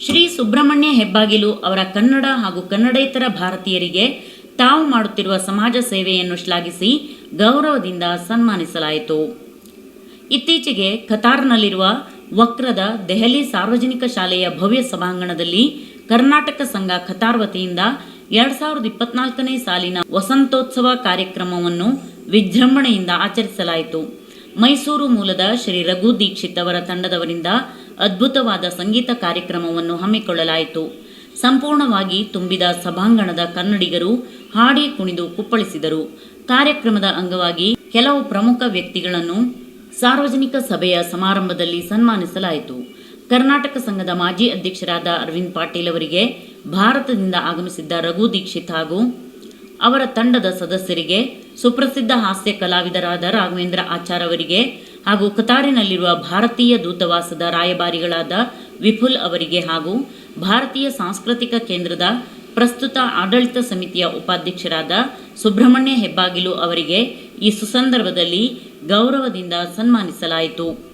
ಶ್ರೀ ಸುಬ್ರಹ್ಮಣ್ಯ ಹೆಬ್ಬಾಗಿಲು ಅವರ ಕನ್ನಡ ಹಾಗೂ ಕನ್ನಡೇತರ ಭಾರತೀಯರಿಗೆ ತಾವು ಮಾಡುತ್ತಿರುವ ಸಮಾಜ ಸೇವೆಯನ್ನು ಶ್ಲಾಘಿಸಿ ಗೌರವದಿಂದ ಸನ್ಮಾನಿಸಲಾಯಿತು. ಇತ್ತೀಚೆಗೆ ಕತಾರ್ನಲ್ಲಿರುವ ವಕ್ರದ ದೆಹಲಿ ಸಾರ್ವಜನಿಕ ಶಾಲೆಯ ಭವ್ಯ ಸಭಾಂಗಣದಲ್ಲಿ ಕರ್ನಾಟಕ ಸಂಘ ಕತಾರ್ ವತಿಯಿಂದ ಎರಡ್ ಸಾವಿರದ ಇಪ್ಪತ್ನಾಲ್ಕನೇ ಸಾಲಿನ ವಸಂತೋತ್ಸವ ಕಾರ್ಯಕ್ರಮವನ್ನು ವಿಜೃಂಭಣೆಯಿಂದ ಆಚರಿಸಲಾಯಿತು. ಮೈಸೂರು ಮೂಲದ ಶ್ರೀ ರಘು ದೀಕ್ಷಿತ್ ಅವರ ತಂಡದವರಿಂದ ಅದ್ಭುತವಾದ ಸಂಗೀತ ಕಾರ್ಯಕ್ರಮವನ್ನು ಹಮ್ಮಿಕೊಳ್ಳಲಾಯಿತು. ಸಂಪೂರ್ಣವಾಗಿ ತುಂಬಿದ ಸಭಾಂಗಣದ ಕನ್ನಡಿಗರು ಹಾಡಿ ಕುಣಿದು ಕುಪ್ಪಳಿಸಿದರು. ಕಾರ್ಯಕ್ರಮದ ಅಂಗವಾಗಿ ಕೆಲವು ಪ್ರಮುಖ ವ್ಯಕ್ತಿಗಳನ್ನು ಸಾರ್ವಜನಿಕ ಸಭೆಯ ಸಮಾರಂಭದಲ್ಲಿ ಸನ್ಮಾನಿಸಲಾಯಿತು. ಕರ್ನಾಟಕ ಸಂಘದ ಮಾಜಿ ಅಧ್ಯಕ್ಷರಾದ ಅರವಿಂದ್ ಪಾಟೀಲ್ ಅವರಿಗೆ ಭಾರತದಿಂದ ಆಗಮಿಸಿದ್ದ ರಘು ದೀಕ್ಷಿತ್ ಹಾಗೂ ಅವರ ತಂಡದ ಸದಸ್ಯರಿಗೆ ಸುಪ್ರಸಿದ್ಧ ಹಾಸ್ಯ ಕಲಾವಿದರಾದ ರಾಘವೇಂದ್ರ ಆಚಾರ್ ಅವರಿಗೆ ಹಾಗೂ ಕತಾರಿನಲ್ಲಿರುವ ಭಾರತೀಯ ದೂತವಾಸದ ರಾಯಭಾರಿಗಳಾದ ವಿಪುಲ್ ಅವರಿಗೆ ಹಾಗೂ ಭಾರತೀಯ ಸಾಂಸ್ಕೃತಿಕ ಕೇಂದ್ರದ ಪ್ರಸ್ತುತ ಆಡಳಿತ ಸಮಿತಿಯ ಉಪಾಧ್ಯಕ್ಷರಾದ ಸುಬ್ರಹ್ಮಣ್ಯ ಹೆಬ್ಬಾಗಿಲು ಅವರಿಗೆ ಈ ಸುಸಂದರ್ಭದಲ್ಲಿ ಗೌರವದಿಂದ ಸನ್ಮಾನಿಸಲಾಯಿತು.